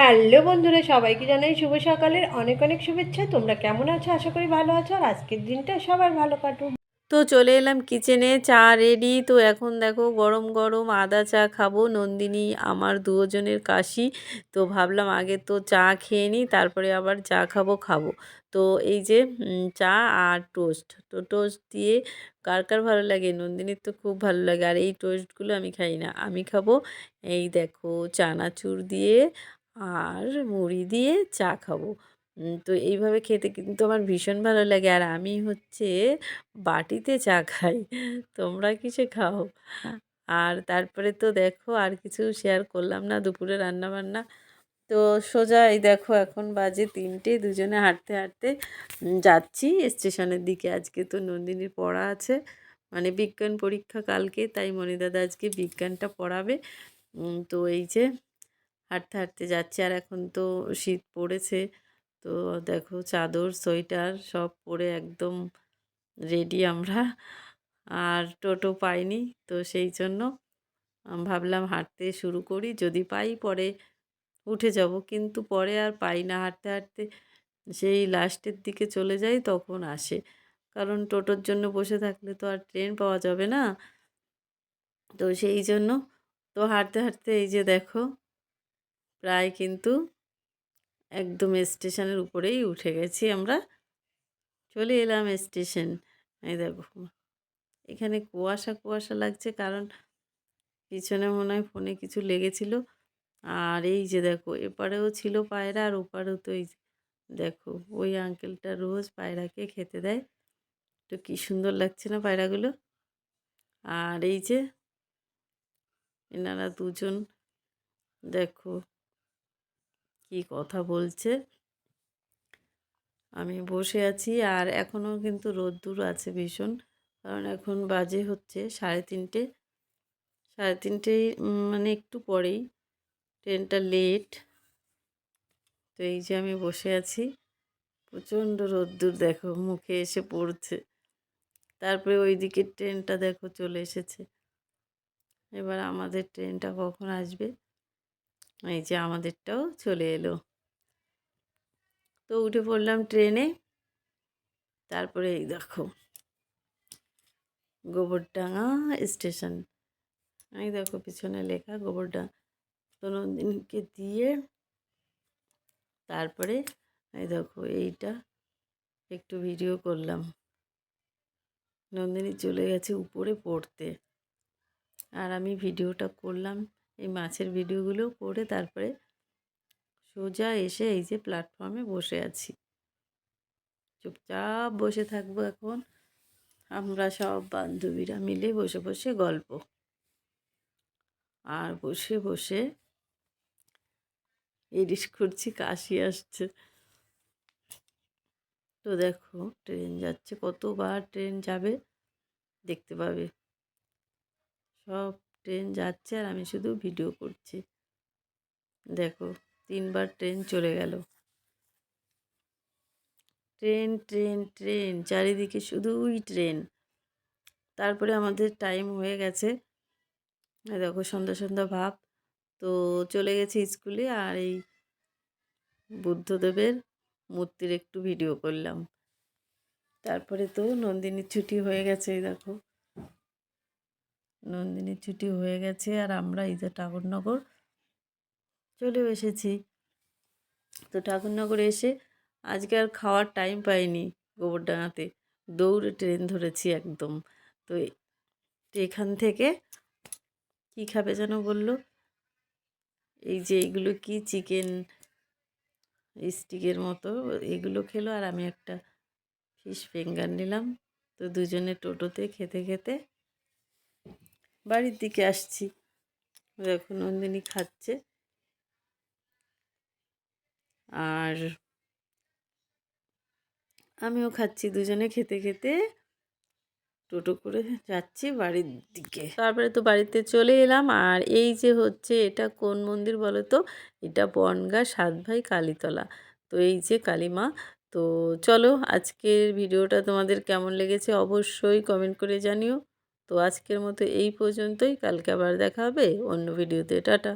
Hello বন্ধুরা, সবাইকে জানাই শুভ সকালের অনেক অনেক শুভেচ্ছা। তোমরা কেমন আছো? আশা করি ভালো আছো। আর আজকের দিনটা সবার ভালো কাটুক। তো চলে এলাম কিচেনে চা রেডি তো এখন দেখো গরম গরম আদা চা খাব, নন্দিনী আমার দুজনের কাশি। তো ভাবলাম আগে তো চা খেয়ে নিই, তারপরে আবার চা খাব খাব। তো এই যে চা আর টোস্ট তো টোস্ট দিয়ে কার কার ভালো লাগে? নন্দিনীর তো খুব ভালো লাগে। আর এই টোস্টগুলো আমি খাই না। আমি খাব এই দেখো চানাচুর দিয়ে আর মুড়ি দিয়ে চা খাব। তো এইভাবে খেতে কিন্তু আমার ভীষণ ভালো লাগে। আর আমি হচ্ছে বাটিতে চা খাই। তোমরা কিসে খাও? আর তারপরে তো দেখো আর কিছু শেয়ার করলাম না দুপুরে রান্না বান্না তো সোজা এই দেখো এখন বাজে তিনটে দুজনে হাঁটতে হাঁটতে যাচ্ছি। স্টেশনের দিকে আজকে তো নন্দিনীর পড়া আছে। মানে বিজ্ঞান পরীক্ষা কালকে তাই মণিদাদা আজকে বিজ্ঞানটা পড়াবে। তো এই যে হাঁটতে হাঁটতে যাচ্ছি। আর এখন তো শীত পড়েছে। তো দেখো চাদর, সোয়েটার সব পরে একদম রেডি আমরা। আর টোটো পাইনি, তো সেই জন্য ভাবলাম হাঁটতে শুরু করি। যদি পাই পরে উঠে যাব। কিন্তু পরে আর পাই না। হাঁটতে হাঁটতে সেই লাস্টের দিকে চলে যাই, তখন আসে। কারণ টোটোর জন্য বসে থাকলে তো আর ট্রেন পাওয়া যাবে না। তো সেই জন্য তো হাঁটতে হাঁটতে এই যে দেখো প্রায় কিন্তু একদম স্টেশনের উপরেই উঠে গেছি আমরা। চলে এলাম স্টেশন। এই দেখো, এখানে কুয়াশা কুয়াশা লাগছে কারণ পিছনে মনে হয় ফোনে কিছু লেগেছিল। আর এই যে দেখো, এপারেও ছিল পায়রা আর ওপারেও তো এই দেখো, ওই আঙ্কেলটা রোজ পায়রাকে খেতে দেয়। তো কী সুন্দর লাগছে না পায়রাগুলো? আর এই যে এনারা দুজন, দেখো কি কথা বলছে? আমি বসে আছি আর এখনও কিন্তু রোদ্দুর আছে ভীষণ। কারণ এখন বাজে হচ্ছে সাড়ে তিনটে। সাড়ে তিনটে মানে একটু পরেই। ট্রেনটা লেট। তো এই যে আমি বসে আছি। প্রচণ্ড রোদ্দুর দেখো, মুখে এসে পড়ছে। তারপরে ওই দিকের ট্রেনটা দেখো চলে এসেছে। এবার আমাদের ট্রেনটা কখন আসবে? এই যে আমাদেরটাও চলে এলো। তো উঠে পড়লাম ট্রেনে। তারপরে এই দেখো, গোবরডাঙ্গা স্টেশন। এই দেখো পিছনে লেখা গোবরডাঙ্গা। তো নন্দিনীকে দিয়ে তারপরে এই দেখো এইটা একটু ভিডিও করলাম। নন্দিনী চলে গেছে উপরে পড়তে। আর আমি ভিডিওটা করলাম এই মাছের ভিডিওগুলো করে তারপরে সোজা এসে এই যে প্ল্যাটফর্মে বসে আছি। চুপচাপ বসে থাকব এখন। আমরা সব বান্ধবীরা মিলে বসে বসে গল্প। আর বসে বসে এডিস করছি কাশি আসছে। তো দেখো, ট্রেন যাচ্ছে। কতবার ট্রেন যাবে দেখতে পাবে। সব ট্রেন যাচ্ছে আর আমি শুধু ভিডিও করছি। দেখো, তিনবার ট্রেন চলে গেল। ট্রেন ট্রেন ট্রেন, চারিদিকে শুধুই ট্রেন। তারপরে আমাদের টাইম হয়ে গেছে। দেখো, সন্ধ্যা সন্ধ্যা ভাব। তো চলে গেছে স্কুলে আর এই বুদ্ধদেবের মূর্তির একটু ভিডিও করলাম। তারপরে তো নন্দিনীর ছুটি হয়ে গেছে দেখো। নন্দিনীর ছুটি হয়ে গেছে আর আমরা এই যে ঠাকুরনগর চলেও এসেছি। তো ঠাকুরনগরে এসে আজকে আর খাওয়ার টাইম পাইনি গোবরডাঙাতে। দৌড়ে ট্রেন ধরেছি একদম। তো এখান থেকে কি খাবে যেন বলল? এই যে এইগুলো কি চিকেন স্টিকের মতো, এগুলো খেলো আর আমি একটা ফিশ ফিঙ্গার নিলাম। তো দুজনে টোটোতে খেতে খেতে বাড়ির দিকে আসছি। দেখো নন্দিনী খাচ্ছে। আর আমিও খাচ্ছি দুজনে খেতে খেতে। টোটো করে যাচ্ছি বাড়ির দিকে। তারপরে তো বাড়িতে চলে এলাম। আর এই যে হচ্ছে, এটা কোন মন্দির বলো তো? এটা বনগা সাত ভাই কালীতলা। তো এই যে কালীমা। তো চলো, আজকের ভিডিওটা তোমাদের কেমন লেগেছে অবশ্যই কমেন্ট করে জানিও। তো আজকের মতো এই পর্যন্তই। কালকে আবার দেখা হবে। অন্য ভিডিওতে টাটা।